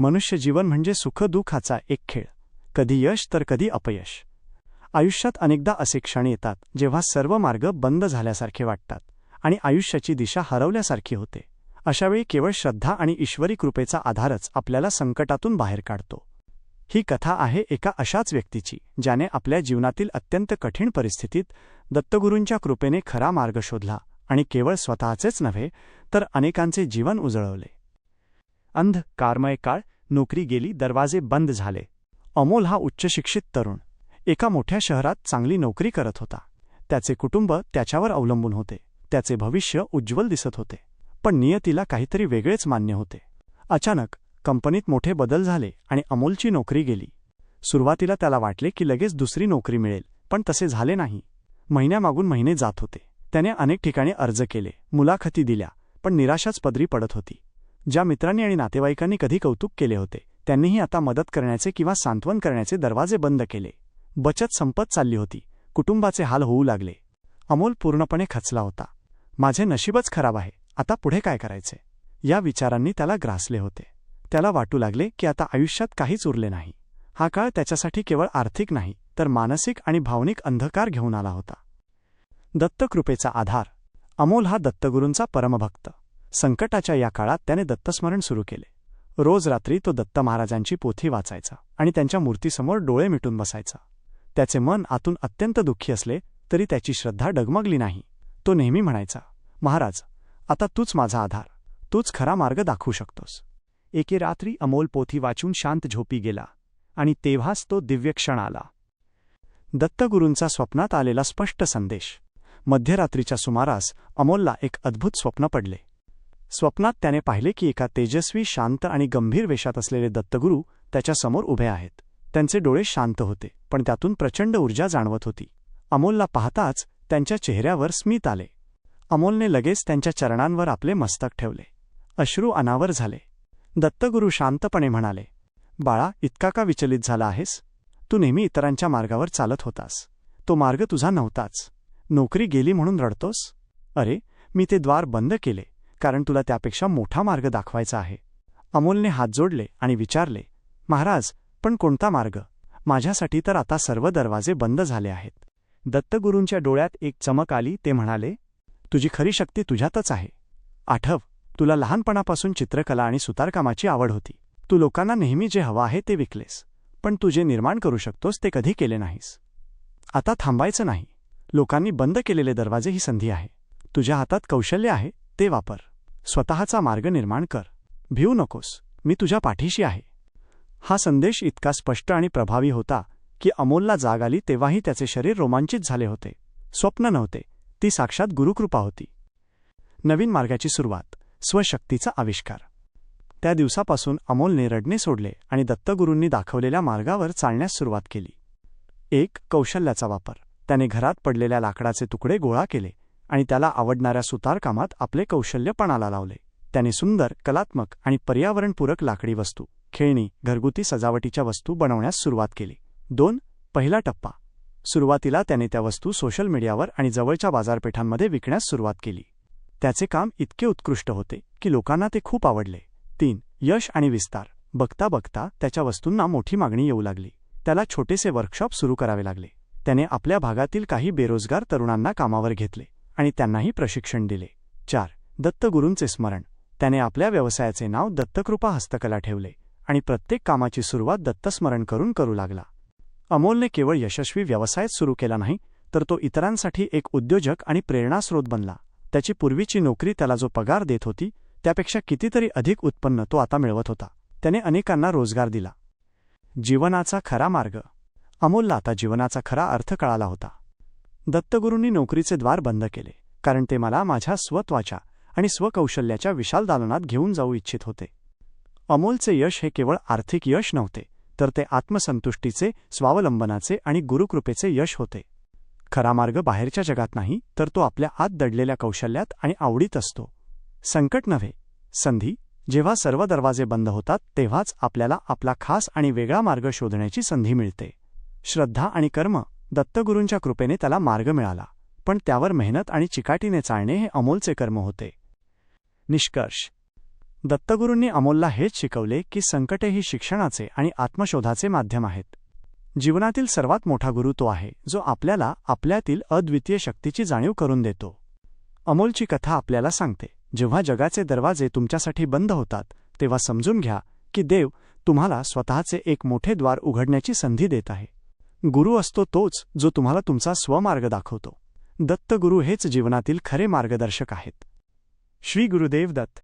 मनुष्य जीवन म्हणजे सुखदुःखाचा एक खेळ. कधी यश तर कधी अपयश. आयुष्यात अनेकदा असे क्षण येतात जेव्हा सर्व मार्ग बंद झाल्यासारखे वाटतात आणि आयुष्याची दिशा हरवल्यासारखी होते. अशावेळी केवळ श्रद्धा आणि ईश्वरी कृपेचा आधारच आपल्याला संकटातून बाहेर काढतो. ही कथा आहे एका अशाच व्यक्तीची ज्याने आपल्या जीवनातील अत्यंत कठीण परिस्थितीत दत्तगुरूंच्या कृपेने खरा मार्ग शोधला आणि केवळ स्वतःचेच नव्हे तर अनेकांचे जीवन उजळवले. अंध कारमय काळ नोकरी गेली दरवाजे बंद झाले. अमोल हा उच्चशिक्षित तरुण. एका मोठ्या शहरात चांगली नोकरी करत होता. त्याचे कुटुंब त्याच्यावर अवलंबून होते. त्याचे भविष्य उज्ज्वल दिसत होते. पण नियतीला काहीतरी वेगळेच मान्य होते. अचानक कंपनीत मोठे बदल झाले आणि अमोलची नोकरी गेली. सुरुवातीला त्याला वाटले की लगेच दुसरी नोकरी मिळेल पण तसे झाले नाही. महिन्यामागून महिने जात होते. त्याने अनेक ठिकाणी अर्ज केले मुलाखती दिल्या पण निराशाच पदरी पडत होती. ज्या मित्रांनी आणि नातेवाईकांनी कधी कौतुक केले होते त्यांनीही आता मदत करण्याचे किंवा सांत्वन करण्याचे दरवाजे बंद केले. बचत संपत चालली होती. कुटुंबाचे हाल होऊ लागले. अमोल पूर्णपणे खचला होता. माझे नशीबच खराब आहे. आता पुढे काय करायचे? या विचारांनी त्याला ग्रासले होते. त्याला वाटू लागले की आता आयुष्यात काहीच उरले नाही. हा काळ त्याच्यासाठी केवळ आर्थिक नाही तर मानसिक आणि भावनिक अंधकार घेऊन आला होता. दत्तकृपेचा आधार. अमोल हा दत्तगुरूंचा परमभक्त. संकटाच्या या काळात त्याने दत्तस्मरण सुरू केले. रोज रात्री तो दत्त महाराजांची पोथी वाचायचा आणि त्यांच्या मूर्तीसमोर डोळे मिटून बसायचा. त्याचे मन आतून अत्यंत दुःखी असले तरी त्याची श्रद्धा डगमगली नाही. तो नेहमी म्हणायचा महाराज आता तूच माझा आधार. तूच खरा मार्ग दाखवू शकतोस. एके रात्री अमोल पोथी वाचून शांत झोपी गेला आणि तेव्हाच तो दिव्य क्षण आला. दत्तगुरूंचा स्वप्नात आलेला स्पष्ट संदेश. मध्यरात्रीच्या सुमारास अमोलला एक अद्भुत स्वप्न पडले. स्वप्नात त्याने पाहिले की एका तेजस्वी शांत आणि गंभीर वेशात असलेले दत्तगुरू त्याच्यासमोर उभे आहेत. त्यांचे डोळे शांत होते पण त्यातून प्रचंड ऊर्जा जाणवत होती. अमोलला पाहताच त्यांच्या चेहऱ्यावर स्मित आले. अमोलने लगेच त्यांच्या चरणांवर आपले मस्तक ठेवले. अश्रू अनावर झाले. दत्तगुरू शांतपणे म्हणाले बाळा इतका का विचलित झाला आहेस? तू नेहमी इतरांच्या मार्गावर चालत होतास. तो मार्ग तुझा नव्हताच. नोकरी गेली म्हणून रडतोस? अरे मी ते द्वार बंद केले. कारण तुला त्यापेक्षा मोठा मार्ग दाखवायचा आहे. अमोलने हात जोडले आणि विचारले महाराज पण कोणता मार्ग? माझ्यासाठी तर आता सर्व दरवाजे बंद झाले आहेत. दत्तगुरूंच्या डोळ्यात एक चमक आली ते म्हणाले तुझी खरी शक्ती तुझ्यातच आहे. आठव तुला लहानपणापासून चित्रकला आणि सुतारकामाची आवड होती. तू लोकांना नेहमी जे हवं आहे ते विकलेस पण तू जे निर्माण करू शकतोस ते कधी केले नाहीस. आता थांबायचं नाही. लोकांनी बंद केलेले दरवाजे ही संधी आहे. तुझ्या हातात कौशल्य आहे ते वापर. स्वतःचा मार्ग निर्माण कर. भिवू नकोस. मी तुझ्या पाठीशी आहे. हा संदेश इतका स्पष्ट आणि प्रभावी होता की अमोलला जाग आली तेव्हाही त्याचे शरीर रोमांचित झाले होते. स्वप्न नव्हते. ती साक्षात गुरुकृपा होती. नवीन मार्गाची सुरुवात. स्वशक्तीचा आविष्कार. त्या दिवसापासून अमोलने रडणे सोडले आणि दत्तगुरूंनी दाखवलेल्या मार्गावर चालण्यास सुरुवात केली. एक कौशल्याचा वापर. त्याने घरात पडलेल्या लाकडाचे तुकडे गोळा केले. आणि त्याला आवडणाऱ्या सुतारकामात आपले कौशल्य पणाला लावले. त्याने सुंदर कलात्मक आणि पर्यावरणपूरक लाकडी वस्तू खेळणी घरगुती सजावटीच्या वस्तू बनवण्यास सुरुवात केली. दोन पहिला टप्पा. सुरुवातीला त्याने त्या वस्तू सोशल मीडियावर आणि जवळच्या बाजारपेठांमध्ये विकण्यास सुरुवात केली. त्याचे काम इतके उत्कृष्ट होते की लोकांना ते खूप आवडले. तीन यश आणि विस्तार. बघता बघता त्याच्या वस्तूंना मोठी मागणी येऊ लागली. त्याला छोटेसे वर्कशॉप सुरू करावे लागले. त्याने आपल्या भागातील काही बेरोजगार तरुणांना कामावर घेतले. आणि त्यांनाही प्रशिक्षण दिले. चार. दत्तगुरूंचे स्मरण. त्याने आपल्या व्यवसायाचे नाव दत्तकृपा हस्तकला ठेवले आणि प्रत्येक कामाची सुरुवात दत्तस्मरण करून करू लागला. अमोलने केवळ यशस्वी व्यवसायच सुरू केला नाही तर तो इतरांसाठी एक उद्योजक आणि प्रेरणास्रोत बनला. त्याची पूर्वीची नोकरी त्याला जो पगार देत होती त्यापेक्षा कितीतरी अधिक उत्पन्न तो आता मिळवत होता. त्याने अनेकांना रोजगार दिला. जीवनाचा खरा मार्ग. अमोलला आता जीवनाचा खरा अर्थ कळाला होता. दत्तगुरूंनी नोकरीचे द्वार बंद केले कारण ते मला माझ्या स्वत्वाच्या आणि स्वकौशल्याच्या विशाल दालनात घेऊन जाऊ इच्छित होते. अमोलचे यश हे केवळ आर्थिक यश नव्हते तर ते आत्मसंतुष्टीचे स्वावलंबनाचे आणि गुरुकृपेचे यश होते. खरा मार्ग बाहेरच्या जगात नाही तर तो आपल्या आत दडलेल्या कौशल्यात आणि आवडीत असतो. संकट नव्हे. संधी जेव्हा सर्व दरवाजे बंद होतात तेव्हाच आपल्याला आपला खास आणि वेगळा मार्ग शोधण्याची संधी मिळते. श्रद्धा आणि कर्म दत्तगुरूंच्या कृपेने त्याला मार्ग मिळाला पण त्यावर मेहनत आणि चिकाटीने चालणे हे अमोलचे कर्म होते. निष्कर्ष. दत्तगुरूंनी अमोलला हेच शिकवले की संकटे ही शिक्षणाचे आणि आत्मशोधाचे माध्यम आहेत. जीवनातील सर्वात मोठा गुरु तो आहे जो आपल्याला आपल्यातील अद्वितीय शक्तीची जाणीव करून देतो. अमोलची कथा आपल्याला सांगते जेव्हा जगाचे दरवाजे तुमच्यासाठी बंद होतात तेव्हा समजून घ्या की देव तुम्हाला स्वतःचे एक मोठे द्वार उघडण्याची संधी देत आहे. गुरु असतो तोच जो तुम्हाला तुमचा स्वमार्ग दाखवतो. दत्तगुरु हेच जीवनातील खरे मार्गदर्शक आहेत. श्री गुरुदेव दत्त.